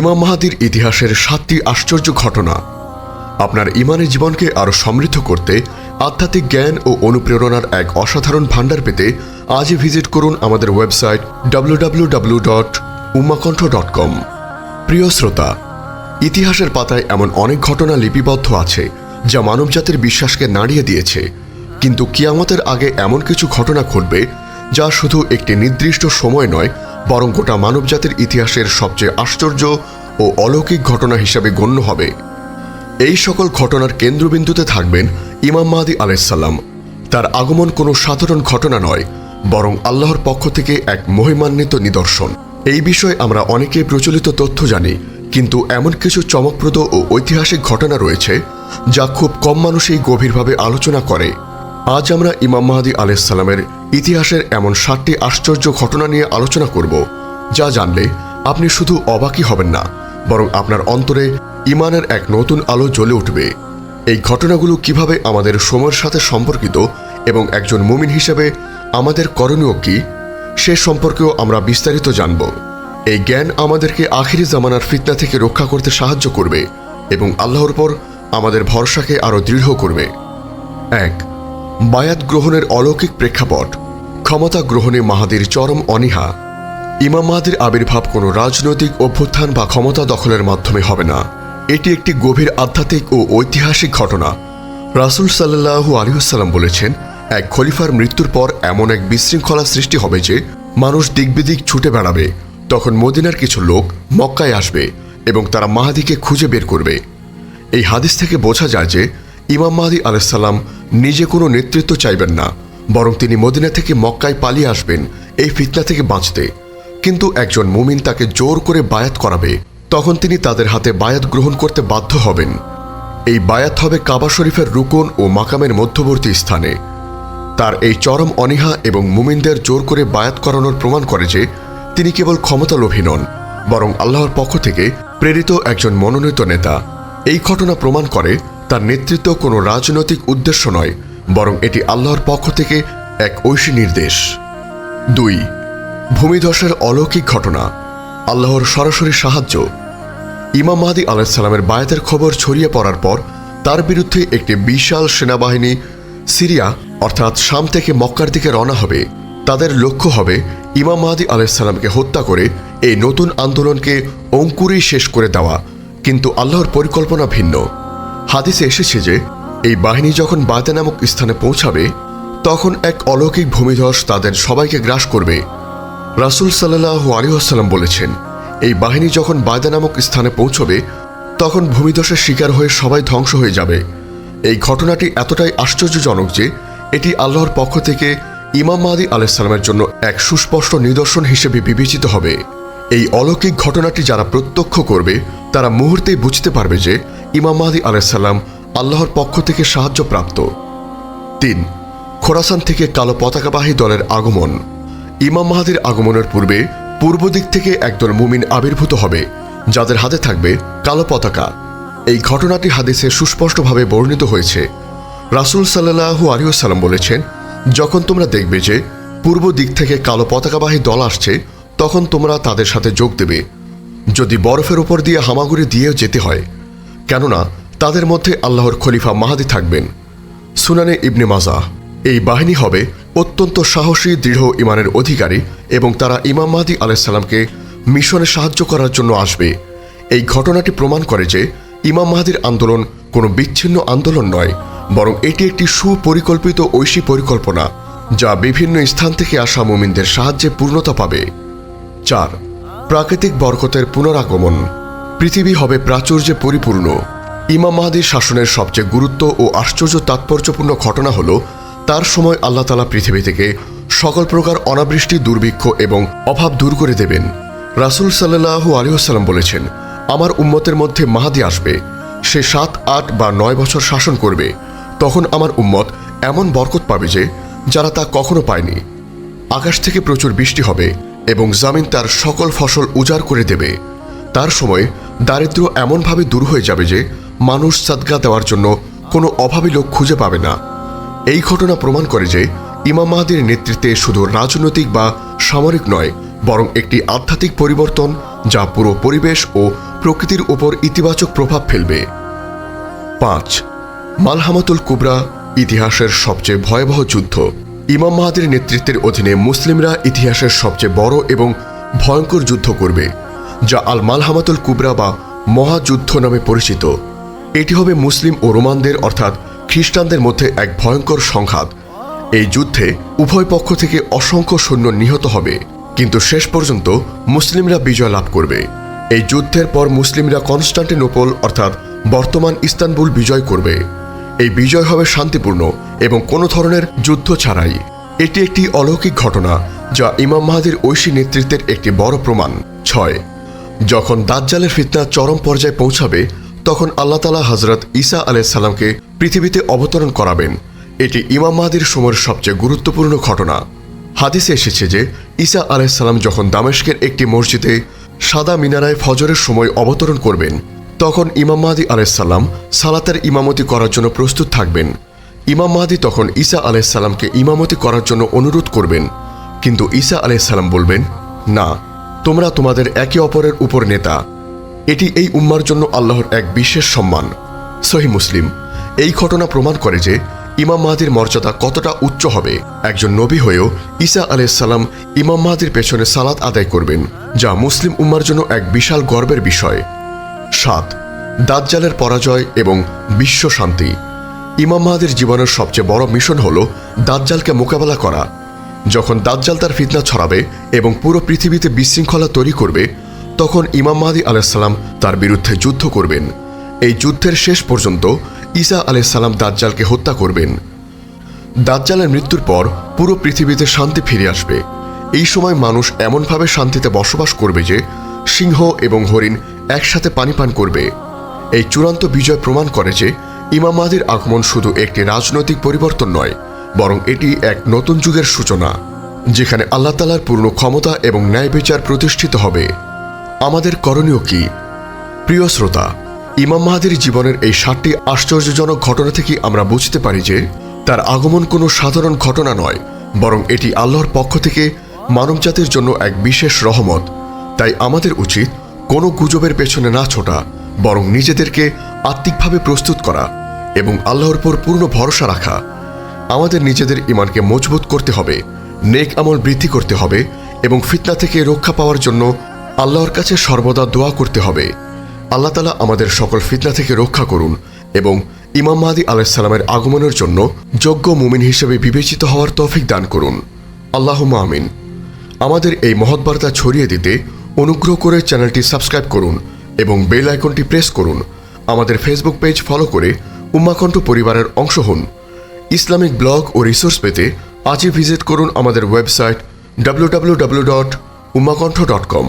ইমাম মাহাদির ইতিহাসের সাতটি আশ্চর্য ঘটনা। আপনার ইমানের জীবনকে আরও সমৃদ্ধ করতে আধ্যাত্মিক জ্ঞান ও অনুপ্রেরণার এক অসাধারণ ভাণ্ডার পেতে আজই ভিজিট করুন আমাদের website W dot dot com প্রিয় শ্রোতা, ইতিহাসের পাতায় এমন অনেক ঘটনা লিপিবদ্ধ আছে, যা মানবজাতির বিশ্বাসকে নাড়িয়ে দিয়েছে। কিন্তু কিয়ামতের আগে এমন কিছু ঘটনা ঘটবে, যা শুধু একটি নির্দিষ্ট সময় নয় বরং গোটা মানবজাতির ইতিহাসের সবচেয়ে আশ্চর্য ও অলৌকিক ঘটনা হিসাবে গণ্য হবে। এই সকল ঘটনার কেন্দ্রবিন্দুতে থাকবেন ইমাম মাহাদি আলাইসাল্লাম তার আগমন কোনো সাধারণ ঘটনা নয়, বরং আল্লাহর পক্ষ থেকে এক মহিমান্বিত নিদর্শন। এই বিষয়ে আমরা অনেকেই প্রচলিত তথ্য জানি, কিন্তু এমন কিছু চমকপ্রদ ও ঐতিহাসিক ঘটনা রয়েছে, যা খুব কম মানুষই গভীরভাবে আলোচনা করে। আজ আমরা ইমাম মাহাদি আলাইসাল্লামের ইতিহাসের এমন সাতটি আশ্চর্য ঘটনা নিয়ে আলোচনা করব, যা জানলে আপনি শুধু অবাকই হবেন না, বরং আপনার অন্তরে ইমানের এক নতুন আলো জ্বলে উঠবে। এই ঘটনাগুলো কীভাবে আমাদের সময়ের সাথে সম্পর্কিত এবং একজন মুমিন হিসেবে আমাদের করণীয় কি, সে সম্পর্কেও আমরা বিস্তারিত জানব। এই জ্ঞান আমাদেরকে আখিরি জামানার ফিতনা থেকে রক্ষা করতে সাহায্য করবে এবং আল্লাহর পর আমাদের ভরসাকে আরও দৃঢ় করবে। এক বায়াত গ্রহণের অলৌকিক প্রেক্ষাপট, ক্ষমতা গ্রহণে মাহাদির চরম অনীহা ইমাম মাহাদির আবির্ভাব কোনো রাজনৈতিক অভ্যুত্থান বা ক্ষমতা দখলের মাধ্যমে হবে না। এটি একটি গভীর আধ্যাত্মিক ও ঐতিহাসিক ঘটনা। রাসুল সাল্লাহু আলিহাল্লাম বলেছেন, এক খলিফার মৃত্যুর পর এমন এক বিশৃঙ্খলা সৃষ্টি হবে যে মানুষ দিকবিদিক ছুটে বেড়াবে। তখন মদিনার কিছু লোক মক্কায় আসবে এবং তারা মাহাদিকে খুঁজে বের করবে। এই হাদিস থেকে বোঝা যায় যে ইমাম মাহাদি আলাইসাল্লাম নিজে কোনো নেতৃত্ব চাইবেন না, বরং তিনি মদিনা থেকে মক্কায় পালিয়ে আসবেন এই ফিতনা থেকে বাঁচতে। কিন্তু একজন মুমিন তাকে জোর করে বায়াত করাবে, তখন তিনি তাদের হাতে বায়াত গ্রহণ করতে বাধ্য হবেন। এই বায়াত হবে কাবা শরীফের রুকন ও মাকামের মধ্যবর্তী স্থানে। তার এই চরম অনীহা এবং মুমিনদের জোর করে বায়াত করানোর প্রমাণ করে যে, তিনি কেবল ক্ষমতালোভী নন, বরং আল্লাহর পক্ষ থেকে প্রেরিত একজন মনোনীত নেতা। এই ঘটনা প্রমাণ করে তার নেতৃত্ব কোনো রাজনৈতিক উদ্দেশ্য নয়, বরং এটি আল্লাহর পক্ষ থেকে এক ঐশী নির্দেশ। দুই, ভূমিধসের অলৌকিক ঘটনা, আল্লাহর সরাসরি সাহায্য। ইমাম মাহাদি আলাহিসাল্লামের বায়াতের খবর ছড়িয়ে পড়ার পর তার বিরুদ্ধে একটি বিশাল সেনাবাহিনী সিরিয়া, অর্থাৎ শাম থেকে মক্কার দিকে রওনা হবে। তাদের লক্ষ্য হবে ইমাম মাহাদি আলাইসাল্লামকে হত্যা করে এই নতুন আন্দোলনকে অঙ্কুরেই শেষ করে দেওয়া, কিন্তু আল্লাহর পরিকল্পনা ভিন্ন। হাদিসে এসেছে যে, এই বাহিনী যখন বায়তা নামক স্থানে পৌঁছাবে, তখন এক অলৌকিক ভূমিধস তাদের সবাইকে গ্রাস করবে। রাসুল সাল্লাহ আলিহাসাল্লাম বলেছেন, এই বাহিনী যখন বায়দা নামক স্থানে পৌঁছবে, তখন ভূমিধসের শিকার হয়ে সবাই ধ্বংস হয়ে যাবে। এই ঘটনাটি এতটাই আশ্চর্যজনক যে, এটি আল্লাহর পক্ষ থেকে ইমাম মাহাদি আলাইসাল্লামের জন্য এক সুস্পষ্ট নিদর্শন হিসেবে বিবেচিত হবে। এই অলৌকিক ঘটনাটি যারা প্রত্যক্ষ করবে, তারা মুহূর্তেই বুঝতে পারবে যে ইমাম মাহাদি আলাইসাল্লাম আল্লাহর পক্ষ থেকে সাহায্যপ্রাপ্ত তিন, খোরাসান থেকে কালো পতাকাবাহী দলের আগমন। ইমাম মাহাদির আগমনের পূর্বে পূর্ব দিক থেকে একদল মুমিন আবির্ভূত হবে, যাদের হাতে থাকবে কালো পতাকা। এই ঘটনাটি হাদিসে সুস্পষ্টভাবে বর্ণিত হয়েছে। রাসুল সাল্লাহু আলিয়াল্লাম বলেছেন, যখন তোমরা দেখবে যে পূর্ব দিক থেকে কালো পতাকাবাহী দল আসছে, তখন তোমরা তাদের সাথে যোগ দেবে। যদি বরফের উপর দিয়ে হামাগুড়ি দিয়েও যেতে হয় কেননা তাদের মধ্যে আল্লাহর খলিফা মাহাদি থাকবেন। সুনানে ইবনে মাজা। এই বাহিনী হবে অত্যন্ত সাহসী, দৃঢ় ইমানের অধিকারী এবং তারা ইমাম মাহাদি আলাইসাল্লামকে মিশনে সাহায্য করার জন্য আসবে। এই ঘটনাটি প্রমাণ করে যে ইমাম মাহাদির আন্দোলন কোনো বিচ্ছিন্ন আন্দোলন নয়, বরং এটি একটি সুপরিকল্পিত ঐশী পরিকল্পনা, যা বিভিন্ন স্থান থেকে আসা মুমিনদের সাহায্যে পূর্ণতা পাবে। চার, প্রাকৃতিক বরকতের পুনরাগমন। পৃথিবী হবে প্রাচুর্যে পরিপূর্ণ। ইমাম মাহাদির শাসনের সবচেয়ে গুরুত্ব ও আশ্চর্য তাৎপর্যপূর্ণ ঘটনা হল, তার সময় আল্লাহ তালা পৃথিবী থেকে সকল প্রকার অনাবৃষ্টি, দুর্ভিক্ষ এবং অভাব দূর করে দেবেন। রাসুল সাল্লাহু আলিহাস্লাম বলেছেন, আমার উম্মতের মধ্যে মাহাদি আসবে। সে সাত, আট বা নয় বছর শাসন করবে। তখন আমার উম্মত এমন বরকত পাবে যে, যারা তা কখনো পায়নি। আকাশ থেকে প্রচুর বৃষ্টি হবে এবং জামিন তার সকল ফসল উজাড় করে দেবে। তার সময় দারিদ্র এমনভাবে দূর হয়ে যাবে যে মানুষ সাদগা দেওয়ার জন্য কোনো অভাবী লোক খুঁজে পাবে না। এই ঘটনা প্রমাণ করে যে ইমাম মাহাদির নেতৃত্বে শুধু রাজনৈতিক বা সামরিক নয়, বরং একটি আধ্যাত্মিক পরিবর্তন যা পুরো পরিবেশ ও প্রকৃতির উপর ইতিবাচক প্রভাব ফেলবে। পাঁচ, মালহামাতুল কুবরা ইতিহাসের সবচেয়ে ভয়াবহ যুদ্ধ। ইমাম মাহাদির নেতৃত্বের অধীনে মুসলিমরা ইতিহাসের সবচেয়ে বড় এবং ভয়ঙ্কর যুদ্ধ করবে। যা আল মালহামাতুল কুবরা বা মহাযুদ্ধ নামে পরিচিত। এটি হবে মুসলিম ও রোমানদের, অর্থাৎ খ্রিস্টানদের মধ্যে এক ভয়ঙ্কর সংঘাত। এই যুদ্ধে উভয় পক্ষ থেকে অসংখ্য সৈন্য নিহত হবে, কিন্তু শেষ পর্যন্ত মুসলিমরা বিজয় লাভ করবে। এই যুদ্ধের পর মুসলিমরা কনস্টান্টিনোপল, অর্থাৎ বর্তমান ইস্তানবুল বিজয় করবে। এই বিজয় হবে শান্তিপূর্ণ এবং কোনো ধরনের যুদ্ধ ছাড়াই। এটি একটি অলৌকিক ঘটনা, যা ইমাম মাহাদির ঐশী নেতৃত্বের একটি বড় প্রমাণ। ছয় যখন দাজ্জালের ফিতনা চরম পর্যায়ে পৌঁছাবে, তখন আল্লাহ তালা হজরত ঈসা আলাইসাল্লামকে পৃথিবীতে অবতরণ করাবেন। এটি ইমাম মাহাদির সময়ের সবচেয়ে গুরুত্বপূর্ণ ঘটনা। হাদিসে এসেছে যে, ঈসা আলাইসাল্লাম যখন দামেশকের একটি মসজিদে সাদা মিনারায় ফজরের সময় অবতরণ করবেন, তখন ইমাম মাহাদি আলাইসাল্লাম সালাতের ইমামতি করার জন্য প্রস্তুত থাকবেন। ইমাম মাহাদি তখন ঈসা আলাইসাল্লামকে ইমামতি করার জন্য অনুরোধ করবেন। কিন্তু ঈসা আলাইসাল্লাম বলবেন, না তোমরা তোমাদের একে অপরের উপর নেতা। এটি এই উম্মার জন্য আল্লাহর এক বিশেষ সম্মান। সহি মুসলিম, এই ঘটনা প্রমাণ করে যে ইমাম মাহাদির মর্যাদা কতটা উচ্চ হবে। একজন নবী হয়েও ঈসা আলাইসাল্লাম ইমাম মাহাদির পেছনে সালাত আদায় করবেন, যা মুসলিম উম্মার জন্য এক বিশাল গর্বের বিষয়। সাত, দাজ্জালের পরাজয় এবং বিশ্ব শান্তি। ইমাম মাহাদির জীবনের সবচেয়ে বড় মিশন হল দাজ্জালকে মোকাবেলা করা। যখন দাজ্জাল তার ফিতনা ছড়াবে এবং পুরো পৃথিবীতে বিশৃঙ্খলা তৈরি করবে, তখন ইমাম মাহাদি আলাইসাল্লাম তার বিরুদ্ধে যুদ্ধ করবেন। এই যুদ্ধের শেষ পর্যন্ত ঈসা আলাইসাল্লাম দাজ্জালকে হত্যা করবেন। দাজ্জালের মৃত্যুর পর পুরো পৃথিবীতে শান্তি ফিরে আসবে। এই সময় মানুষ এমনভাবে শান্তিতে বসবাস করবে যে সিংহ এবং হরিণ একসাথে পানি পান করবে। এই চূড়ান্ত বিজয় প্রমাণ করে যে ইমাম মাহাদির আগমন শুধু একটি রাজনৈতিক পরিবর্তন নয় বরং এটি এক নতুন যুগের সূচনা, যেখানে আল্লাহ তালার পূর্ণ ক্ষমতা এবং ন্যায় বিচার প্রতিষ্ঠিত হবে। আমাদের করণীয় কি? প্রিয় শ্রোতা, ইমাম মাহাদির জীবনের এই সাতটি আশ্চর্যজনক ঘটনা থেকে আমরা বুঝতে পারি যে, তার আগমন কোনো সাধারণ ঘটনা নয়, বরং এটি আল্লাহর পক্ষ থেকে মানবজাতির জন্য এক বিশেষ রহমত। তাই আমাদের উচিত কোনো গুজবের পেছনে না ছোটা, বরং নিজেদেরকে আত্মিকভাবে প্রস্তুত করা এবং আল্লাহর উপর পূর্ণ ভরসা রাখা। আমাদের নিজেদের ইমানকে মজবুত করতে হবে, নেক আমল বৃদ্ধি করতে হবে এবং ফিতনা থেকে রক্ষা পাওয়ার জন্য আল্লাহর কাছে সর্বদা দোয়া করতে হবে। আল্লাহ তালা আমাদের সকল ফিতনা থেকে রক্ষা করুন এবং ইমাম মাহাদি আলাইসাল্লামের আগমনের জন্য যোগ্য মুমিন হিসেবে বিবেচিত হওয়ার তৌফিক দান করুন। আল্লাহ আমিন। আমাদের এই মহৎবার্তা ছড়িয়ে দিতে অনুগ্রহ করে চ্যানেলটি সাবস্ক্রাইব করুন এবং বেল আইকনটি প্রেস করুন। আমাদের ফেসবুক পেজ ফলো করে উম্মাকণ্ঠ পরিবারের অংশ হন। ইসলামিক ব্লগ ও রিসোর্স পেতে আজই ভিজিট করুন আমাদের website W W W dot Umakantha dot com